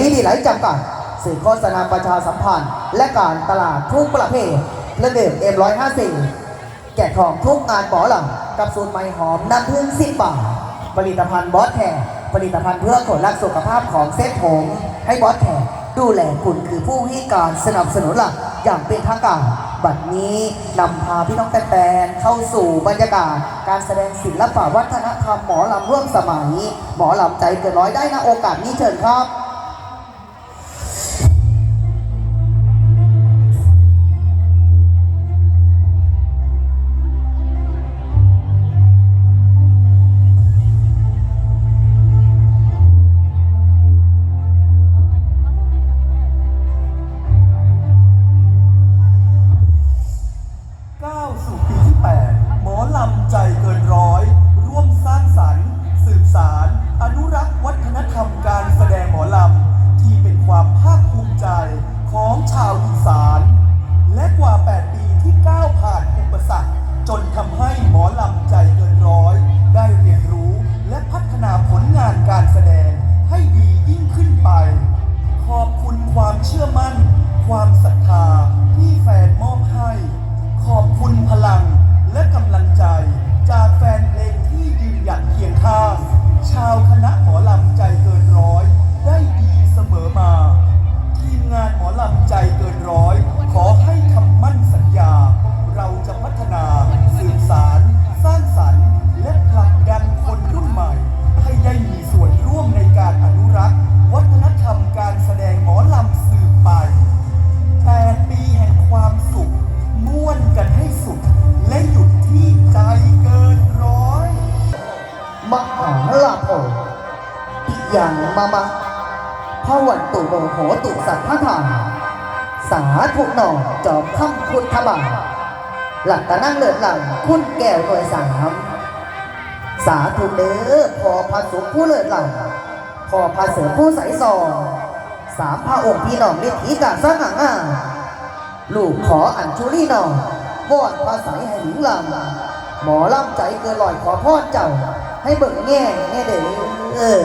ที่ดีหลายจำกัดสื่อโฆษณาประชาสัมพันธ์ และการตลาดทุกประเภทและเดิม M154 แกะของทุกงานหมอลำกับสูตรไม้หอมน้ำผึ้งสิบบาท ผลิตภัณฑ์บอสแคร์ผลิตภัณฑ์เพื่อคนรักสุขภาพของเซ็ตผมให้บอสแคร์ดูแลคุณคือผู้ให้การสนับสนุนหลักอย่างเป็นทางการ บัดนี้นำพาพี่น้องแฟนๆเข้าสู่บรรยากาศ การแสดงศิลปะวัฒนธรรมหมอลำร่วมสมัย หมอลำใจเกินร้อยได้นะโอกาสนี้เชิญครับ ปิยังมามะพระวันตุโมโหตุสัทธทานสาธุหนอจอบคำคุณทบาทหลักตะนั่งเลิศหลังคุณแก้วหน่วยสาม สาธุเด้อพอพระสุขผู้เลิศหลังพอพระเสริมผู้ใสซองสามพระองค์พี่น้องฤทธิกาสร้างหางอ่าลูกขออัญชุลีน้องวอนพระใสให้หญิงลำหมอล่ำใจเกินลอยขอพรเจ้า ให้เบิ่งแง่แง่เด้อเออ